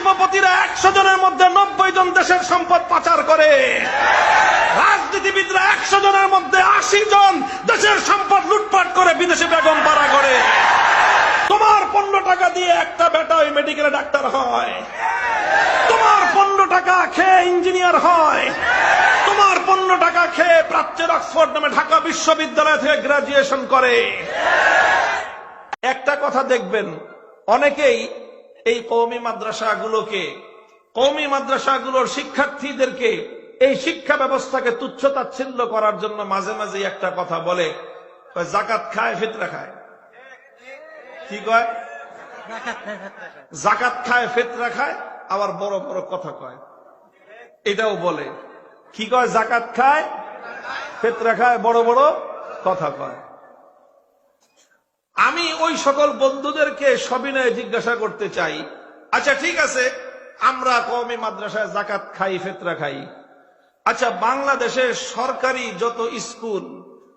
শিল্পপতিরা একশো জনের মধ্যে নব্বই জন দেশের সম্পদ পাচার করে। রাজনীতিবিদরা একশো জনের মধ্যে আশি জন দেশের সম্পদ লুটপাট করে বিদেশে বেগম পাড়া করে। তোমার পনেরো টাকা দিয়ে একটা বেটা ওই মেডিকেলে ডাক্তার হয়। তোমার পনেরো টাকা খেয়ে ইঞ্জিনিয়ার হয়। তোমার পনেরো টাকা খেয়ে প্রাচ্যের অক্সফোর্ড নামে ঢাকা বিশ্ববিদ্যালয় থেকে গ্রাজুয়েশন করে। একটা কথা দেখবেন, অনেকেই এই কৌমি মাদ্রাসাগুলোকে কৌমি মাদ্রাসাগুলোর শিক্ষার্থীদেরকে এই শিক্ষা ব্যবস্থাকে তুচ্ছ তাচ্ছিল্য করার জন্য মাঝে মাঝে একটা কথা বলে জাকাত খায়, ফিতরা খায়? কি কয়? জাকাত খায়, ফেতরা খায়। আবার বড় বড় কথা কয়। এটাও বলে। কি কয়? জাকাত খায়, ফেতরা খায়। বড় বড় কথা কয়। আমি ওই সকল বন্ধুদেরকে সবিনয়ে জিজ্ঞাসা করতে চাই। আচ্ছা ঠিক আছে। আমরা কওমি মাদ্রাসায় জাকাত খাই, ফেতরা খাই। আচ্ছা বাংলাদেশের সরকারি যত স্কুল,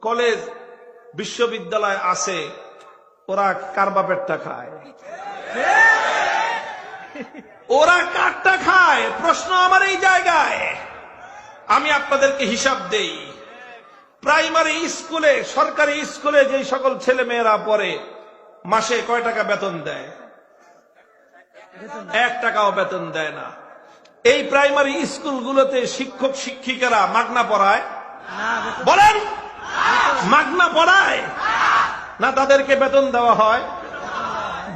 কলেজ, বিশ্ববিদ্যালয় আছে, ওরা কার বাপেরটা খায়? ওরা কারটা খায়? প্রশ্ন আমার এই জায়গায়। আমি আপনাদেরকে হিসাব দেই। প্রাইমারি স্কুলে, সরকারি স্কুলে যে সকল ছেলে মেয়েরা পড়ে, মাসে কয় টাকা বেতন দেয়? এক টাকাও বেতন দেয় না। এই প্রাইমারি স্কুলগুলোতে শিক্ষক, শিক্ষিকারা মাগনা পড়ায়? বলেন! মাগনা পড়ায়? না তাদেরকে বেতন দেওয়া হয়?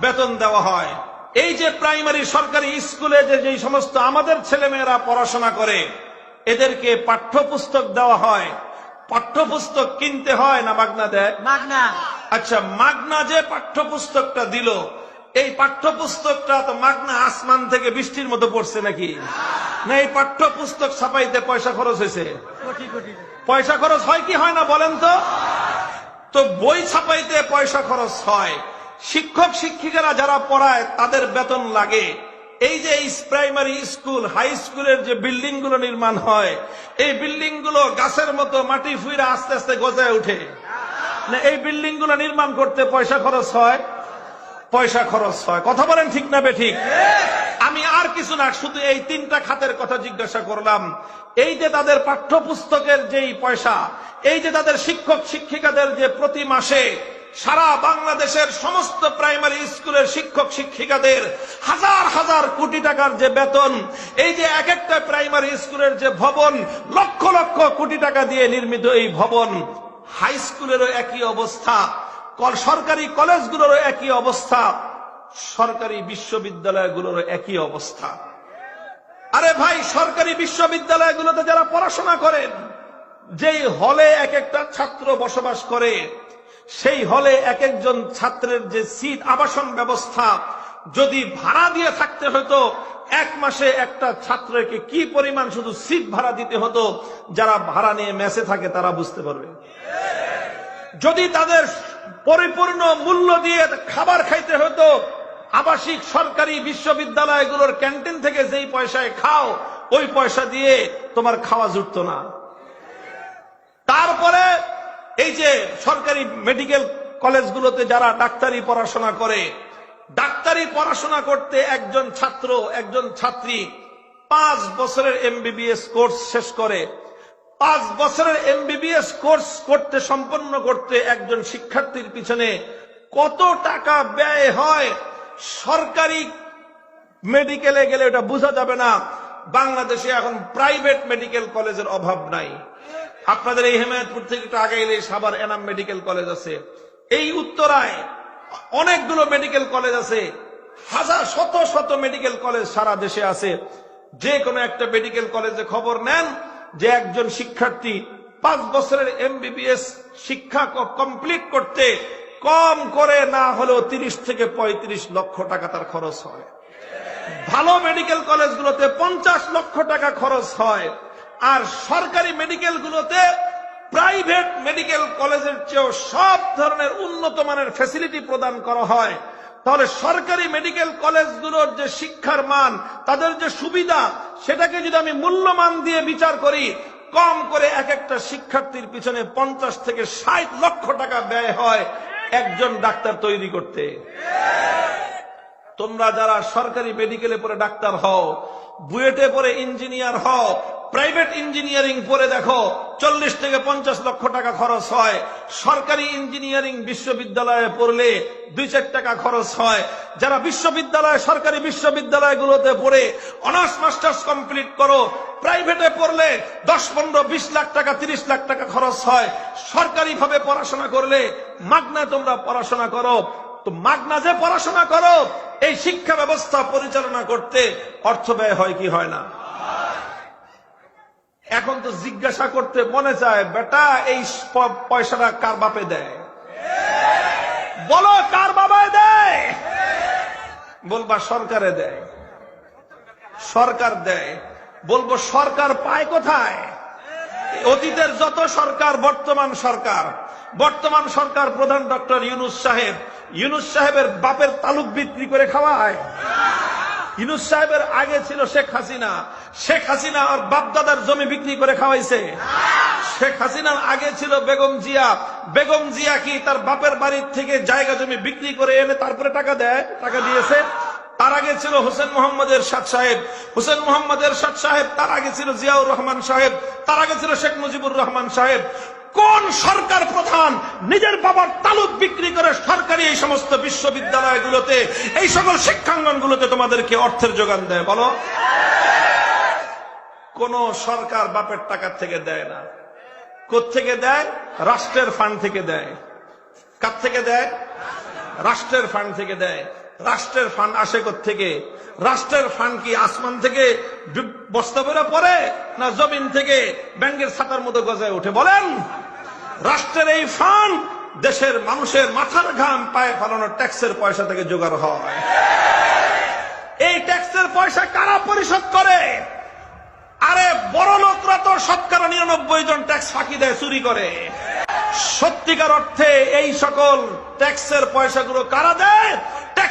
বেতন দেওয়া হয়। এই যে প্রাইমারি, সরকারি স্কুলে যে যে সমস্ত আমাদের ছেলেমেয়েরা পড়াশোনা করে, এদেরকে পাঠ্যপুস্তক দেওয়া হয়। পাঠ্যপুস্তক কিনতে হয় না মাগনা দেয়? মাগনা। আচ্ছা মাগনা যে পাঠ্যপুস্তকটা দিল এই পাঠ্যপুস্তকটা তো মাগনা আসমান থেকে বৃষ্টির মতো পড়ছে নাকি? না এই পাঠ্যপুস্তক ছাপাইতে পয়সা খরচ হয়েছে? পয়সা খরচ হয় কি হয় না বলেন তো? তো বই ছাপাইতে পয়সা খরচ হয়। শিক্ষক শিক্ষিকারা যারা পড়ায় তাদের বেতন লাগে। এই যে প্রাইমারি স্কুল হাই স্কুলের যে বিল্ডিংগুলো নির্মাণ হয়, এই বিল্ডিংগুলো গাছের মতো মাটি ফুইরা আস্তে আস্তে গজায় উঠে না, এই বিল্ডিংগুলো নির্মাণ করতে পয়সা খরচ হয়? পয়সা খরচ হয়। কথা বলেন ঠিক না ঠিক আমি আর কিছু না, শুধু এই তিনটা খাতের কথা জিজ্ঞাসা করলাম। এই যে তাদের পাঠ্যপুস্তকের যেই পয়সা, এই যে তাদের শিক্ষক শিক্ষিকাদের যে প্রতি মাসে সারা বাংলাদেশের সমস্ত প্রাইমারি স্কুলের শিক্ষক শিক্ষিকাদের হাজার হাজার কোটি টাকার যে বেতন, এই যে এক একটা প্রাইমারি স্কুলের যে ভবন, লক্ষ লক্ষ কোটি টাকা দিয়ে নির্মিত এই ভবন, হাই স্কুলেরও একই অবস্থা সরকারি কলেজগুলোরও একই অবস্থা, সরকারি বিশ্ববিদ্যালয়গুলোরও একই অবস্থা। আরে ভাই, সরকারি বিশ্ববিদ্যালয়গুলোতে যারা পড়াশোনা করেন, যেই হলে এক একটা ছাত্র বসবাস করে সেই হলে এক একজন ছাত্রের যে সিট আবাসন ব্যবস্থা যদি ভাড়া দিয়ে থাকতে হতো, এক মাসে একটা ছাত্রকে কি পরিমাণ শুধু সিট ভাড়া দিতে হতো, যারা ভাড়া নিয়ে মেসে থাকে তারা বুঝতে পারবে। যদি তাদের পরিপূর্ণ মূল্য দিয়ে খাবার খাইতে হতো, আবাসিক সরকারি বিশ্ববিদ্যালয়গুলোর ক্যান্টিন থেকে যেই পয়সায় খাও, ওই পয়সা দিয়ে তোমার খাওয়া জুটতো না। তারপরে এই যে সরকারি মেডিকেল কলেজগুলোতে যারা ডাক্তারি পড়াশোনা করে, ডাক্তারি পড়াশোনা করতে একজন ছাত্র, একজন ছাত্রী পাঁচ বছরের এমবিবিএস কোর্স শেষ করে, পাঁচ বছরের এমবিবিএস কোর্স করতে সম্পন্ন করতে একজন শিক্ষার্থীর পিছনে কত টাকা ব্যয় হয়, সরকারি মেডিকেলে গেলে ওটা বোঝা যাবে না। বাংলাদেশে এখন প্রাইভেট মেডিকেল কলেজের অভাব নাই। আপনাদের এই হেমায়তপুর থেকে একটু আগে এলে সাবার এনাম মেডিকেল কলেজ আছে। এই উত্তরায় অনেকগুলো মেডিকেল কলেজ আছে। হাজার শত শত মেডিকেল কলেজ সারা দেশে আছে। যে কোনো একটা মেডিকেল কলেজে খবর নেন যে একজন শিক্ষার্থী পাঁচ বছরের এমবিবিএস শিক্ষা কমপ্লিট করতে কম করে না হলেও তিরিশ থেকে পঁয়ত্রিশ লক্ষ টাকা তার খরচ হয়। ভালো মেডিকেল কলেজগুলোতে পঞ্চাশ লক্ষ টাকা খরচ হয়। আর সরকারি মেডিকেল গুলোতে প্রাইভেট মেডিকেল কলেজের চেয়েও সব ধরনের উন্নত মানের ফেসিলিটি প্রদান করা হয়। তাহলে সরকারি মেডিকেল কলেজগুলোর যে শিক্ষার মান, তাদের যে সুবিধা, সেটাকে যদি আমি মূল্যমান দিয়ে বিচার করি, কম করে এক একটা শিক্ষার্থীর পিছনে পঞ্চাশ থেকে ষাট লক্ষ টাকা ব্যয় হয় একজন ডাক্তার তৈরি করতে। তোমরা যারা সরকারি মেডিকেলে পড়ে ডাক্তার হও, বুয়েটে পড়ে ইঞ্জিনিয়ার হও, প্রাইভেট ইঞ্জিনিয়ারিং পড়ে দেখো, চল্লিশ থেকে পঞ্চাশ লক্ষ টাকা খরচ হয়। সরকারি ইঞ্জিনিয়ারিং বিশ্ববিদ্যালয়ে পড়লে দুই চার টাকা খরচ হয়। যারা বিশ্ববিদ্যালয়, সরকারি বিশ্ববিদ্যালয়গুলোতে পড়ে অনার্স, মাস্টার্স কমপ্লিট করো, প্রাইভেটে পড়লে দশ, পনেরো, বিশ লাখ টাকা, তিরিশ লাখ টাকা খরচ হয়। সরকারি ভাবে পড়াশোনা করলে মাগনা তোমরা পড়াশোনা করো। তো মাগনা যে পড়াশোনা করো, এই শিক্ষা ব্যবস্থা পরিচালনা করতে অর্থ ব্যয় হয় কি হয় না? এখন তো জিজ্ঞাসা করতে মনে চায়, বেটা, এই পয়সাটা কার বাপে দেয়? বলো, কার বাবায় দেয়? বলবা, সরকারে দেয়। সরকার দেয়। বলব, সরকার পায় কোথায়? অতীতের যত সরকার, বর্তমান সরকার। বর্তমান সরকার প্রধান ডক্টর ইউনুস সাহেব ইউনুস সাহেবের বাপের তালুক বিক্রি করে খাওয়ায়। ইউনুস সাহেবের আগে ছিল শেখ হাসিনা। শেখ হাসিনা আর বাপদাদার জমি বিক্রি করে খাওয়াইছে। শেখ হাসিনার আগে ছিল বেগম জিয়া। বেগম জিয়া কি তার বাপের বাড়ির থেকে জায়গা জমি বিক্রি করে এনে তারপরে টাকা দেয়? টাকা দিয়েছে। তার আগে ছিল হোসেন মোহাম্মদের সাদ সাহেব। হোসেন মোহাম্মদের সাদ সাহেব তার আগে ছিল জিয়াউর রহমান সাহেব। তার আগে ছিল শেখ মুজিবুর রহমান সাহেব। কোন সরকার প্রধান নিজের বাবার তালুক বিক্রি করে সরকারি এই সমস্ত বিশ্ববিদ্যালয়গুলোতে, এই সকল শিক্ষাঙ্গনগুলোতে তোমাদেরকে অর্থের যোগান দেয়, বলো? কোন সরকার বাপের টাকার থেকে দেয় না। থেকে দেয়? রাষ্ট্রের ফান্ড থেকে দেয়। কার থেকে দেয়? রাষ্ট্রের ফান্ড থেকে দেয়। রাষ্ট্রের ফান্ড আসে থেকে রাষ্ট্রের ফান্ড কি আসমান থেকে বস্তা বেড়ে পড়ে, না জমিন থেকে ব্যাংকের ছাতার মতো গজায় ওঠে? বলেন! রাষ্ট্রের এই ফান্ড দেশের মানুষের মাথার ঘাম পায়ে ফেলানো ট্যাক্সের পয়সা থেকে জোগাড় হয়। এই ট্যাক্সের পয়সা কারা পরিশোধ করে? আরে বড় লোকরা তো শতকরা নিরানব্বই জন ট্যাক্স ফাঁকি দেয়, চুরি করে। সত্যিকার অর্থে এই সকল ট্যাক্সের পয়সাগুলো কারা দেয়?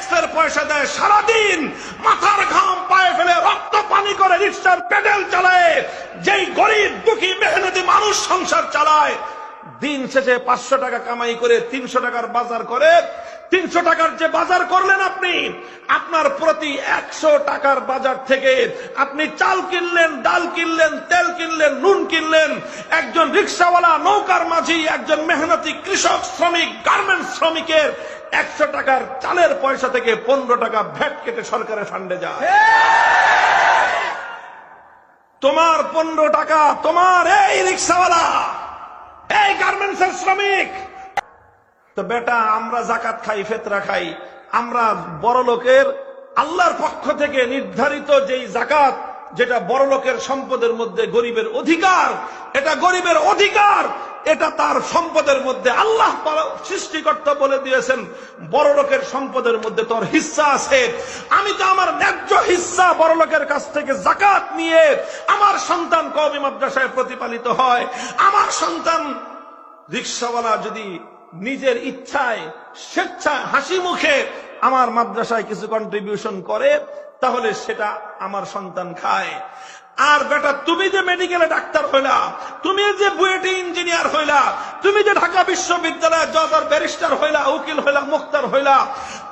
ট্যাক্সের পয়সা দেয় সারাদিন, মাথার ঘাম পায়ে ফেলে রক্ত পানি করে রিক্সার পেডেল চালায়, যেই গরিব, দুঃখী, মেহনতি মানুষ সংসার চালায়। দিন শেষে পাঁচশো টাকা কামাই করে তিনশো টাকার বাজার করে তিনশো টাকার যে বাজার করলেন আপনি, আপনার প্রতি একশো টাকার বাজার থেকে আপনি চাল কিনলেন, ডাল কিনলেন, তেল কিনলেন, নুন কিনলেন। একজন রিক্সাওয়ালা, নৌকার মাঝি, একজন মেহনতি কৃষক, শ্রমিক গার্মেন্টস শ্রমিকের একশো টাকার চালের পয়সা থেকে পনেরো টাকা ভ্যাট কেটে সরকারের ফান্ডে যায়। তোমার পনেরো টাকা, তোমার এই রিক্সাওয়ালা, এই গার্মেন্টসের শ্রমিক তো বেটা, আমরা জাকাত খাই, ফেতরা খাই। আমরা বড় লোকের আল্লাহর পক্ষ থেকে নির্ধারিত যেই জাকাত যেটা বড় লোকের সম্পদের মধ্যে গরিবের অধিকার, এটা গরিবের অধিকার, এটা তার সম্পদের মধ্যে আল্লাহ সৃষ্টিকর্তা বলে দিয়েছেন, বড় লোকের সম্পদের মধ্যে তোর হিস্সা আছে। আমি তো আমার ন্যায্য হিস্সা বড় লোকের কাছ থেকে জাকাত নিয়ে আমার সন্তান কবি মাদ্রাসায় প্রতিপালিত হয়। আমার সন্তান রিক্সাওয়ালা যদি নিজের ইচ্ছায়, স্বেচ্ছায়, হাসি মুখে আমার মাদ্রাসায় কিছু কন্ট্রিবিউশন করে, তাহলে সেটা আমার সন্তান খায়। আর বেটা, তুমি যে মেডিকেলে ডাক্তার হইলা, তুমি যে বুয়েটে ইঞ্জিনিয়ার হইলা, তুমি যে ঢাকা বিশ্ববিদ্যালয়ে জজ ব্যারিস্টার হইলা, উকিল হইলা, মুক্তার হইলা,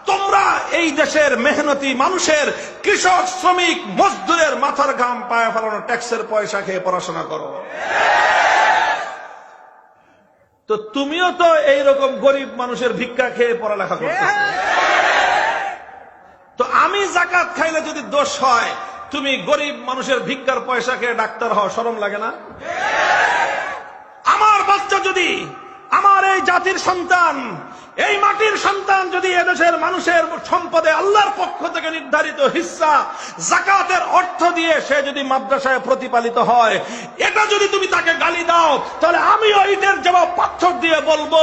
তোমরা এই দেশের মেহনতি মানুষের কৃষক, শ্রমিক, মজদুরের মাথার ঘাম পায়ে ফেলানো ট্যাক্সের পয়সা খেয়ে পড়াশোনা করো। তো তুমিও তো এইরকম গরিব মানুষের ভিক্ষা খেয়ে পড়ালেখা করছ তো আমি জাকাত খাইলে যদি দোষ হয়, তুমি গরিব মানুষের ভিক্ষার পয়সা খেয়ে ডাক্তার হওয়া সরম লাগে না? আমার বাচ্চা যদি আমার এই জাতির সন্তান, এই মাটির সন্তান যদি এদেশের মানুষের সম্পদে আল্লাহর পক্ষ থেকে নির্ধারিত হিস্সা জাকাতের অর্থ দিয়ে সে যদি মাদ্রাসায় প্রতিপালিত হয়, এটা যদি তুমি তাকে গালি দাও, তাহলে আমি ওইটার জবাব পাথর দিয়ে বলব,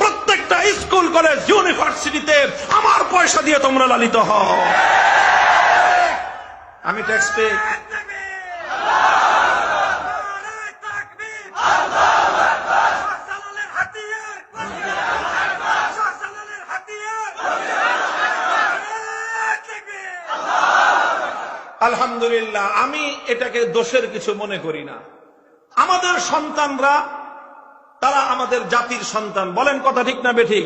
প্রত্যেকটা স্কুল, কলেজ, ইউনিভার্সিটিতে আমার পয়সা দিয়ে তোমরা লালিত হও। আমি ট্যাক্স পে আলহামদুলিল্লাহ, আমি এটাকে দোষের কিছু মনে করি না। আমাদের সন্তানরা, তারা আমাদের জাতির সন্তান। বলেন কথা ঠিক না বেঠিক?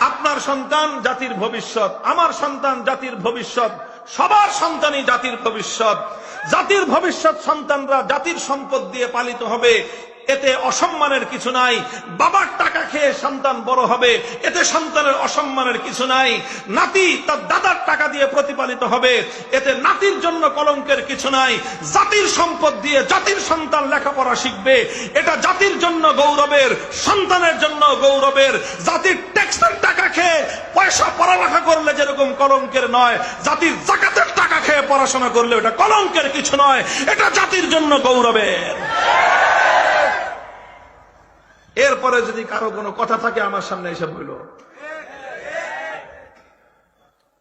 আপনার সন্তান জাতির ভবিষ্যৎ, আমার সন্তান জাতির ভবিষ্যৎ, সবার সন্তানই জাতির ভবিষ্যৎ। জাতির ভবিষ্যৎ সন্তানরা জাতির সম্পদ দিয়ে পালিত হবে। এতে অসম্মানের কিছু নাই। বাবার টাকা খেয়ে সন্তান বড় হবে, এতে সন্তানের অসম্মানের কিছু নাই। নাতি তার দাদার টাকা দিয়ে প্রতিপালিত হবে, এতে নাতির জন্য কলঙ্কের কিছু নাই। জাতির সম্পদ দিয়ে জাতির সন্তান লেখাপড়া শিখবে, এটা জাতির জন্য গৌরবের, সন্তানের জন্য গৌরবের। জাতির ট্যাক্সের টাকা খেয়ে পয়সা পড়ালেখা করলে যেরকম কলঙ্কের নয়, জাতির জাকাতের টাকা খেয়ে পড়াশোনা করলে এটা কলঙ্কের কিছু নয়, এটা জাতির জন্য গৌরবের। এরপরে যদি কারও কোনো কথা থাকে আমার সামনে এসে বলল,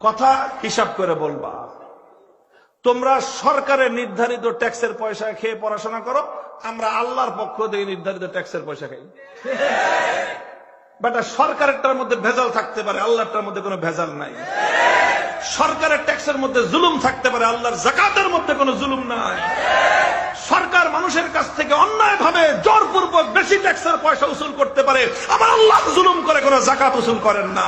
কথা হিসাব করে বলবা। তোমরা সরকারের নির্ধারিত ট্যাক্সের পয়সা খেয়ে পড়াশোনা করো, আমরা আল্লাহর পক্ষ থেকে নির্ধারিত ট্যাক্সের পয়সা খাই। বেটা, সরকারেরটার মধ্যে ভেজাল থাকতে পারে আল্লাহটার মধ্যে কোনো ভেজাল নাই। সরকারের ট্যাক্সের মধ্যে জুলুম থাকতে পারে, আল্লাহর জাকাতের মধ্যে কোনো জুলুম নাই। সরকার মানুষের কাছ থেকে অন্যায় ভাবে জোরপূর্বক বেশি ট্যাক্সের পয়সা উসুল করতে পারে। আমার আল্লাহ জুলুম করে, কোনো জাকাত উসুল করেন না।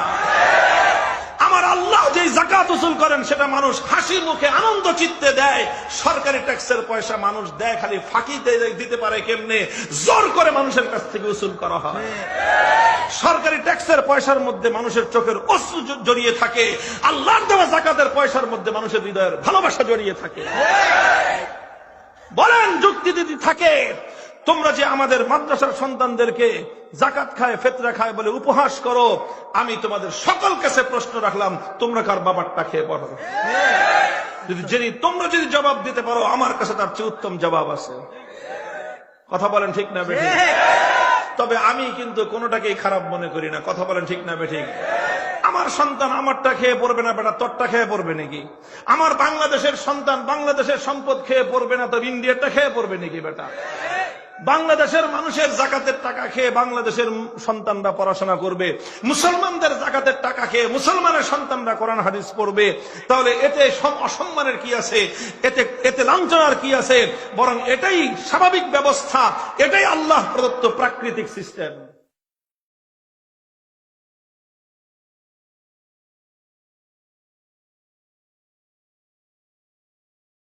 আমার আল্লাহ যে জাকাত উসুল করেন, সেটা মানুষ হাসি মুখে, আনন্দ চিত্তে দেয়। সরকারি ট্যাক্সের পয়সা মানুষ দেয়, খালি ফাঁকিতে দিতে পারে কেমনে? জোর করে মানুষের কাছ থেকে উসুল করা হয়। সরকারি ট্যাক্সের পয়সার মধ্যে মানুষের চোখের অশ্রু জড়িয়ে থাকে। আল্লাহর দেওয়া জাকাতের পয়সার মধ্যে মানুষের হৃদয়ের ভালোবাসা জড়িয়ে থাকে। বলেন যুক্তি যদি থাকে তোমরা যে আমাদের মাদ্রাসার সন্তানদেরকে জাকাত খায় ফেতরা খায় বলে উপহাস করো আমি তোমাদের সকল কাছে প্রশ্ন রাখলাম তোমরা কার বাবারটা খেয়ে পড়ো? যদি যদি তোমরা যদি জবাব দিতে পারো আমার কাছে তার চেয়ে উত্তম জবাব আছে। কথা বলেন ঠিক না বেঠিক? তবে আমি কিন্তু কোনোটাকেই খারাপ মনে করি না। কথা বলেন ঠিক না বেঠিক? আমার সন্তান আমারটা খেয়ে পড়বে না বেটা, তোরটা খেয়ে পড়বে নাকি? আমার বাংলাদেশের সন্তান বাংলাদেশের সম্পদ খেয়ে পড়বে না তবে ইন্ডিয়ারটা খেয়ে পড়বে নাকি বেটা? বাংলাদেশের মানুষের জাকাতের টাকা খেয়ে বাংলাদেশের সন্তানরা পড়াশোনা করবে, মুসলমানদের জাকাতের টাকা খেয়ে মুসলমানের সন্তানরা কোরআন হাদিস পড়বে। তাহলে এতে সম- অসম্মানের কি আছে? এতে এতে লাঞ্ছনার কি আছে? বরং এটাই স্বাভাবিক ব্যবস্থা, এটাই আল্লাহ প্রদত্ত প্রাকৃতিক সিস্টেম।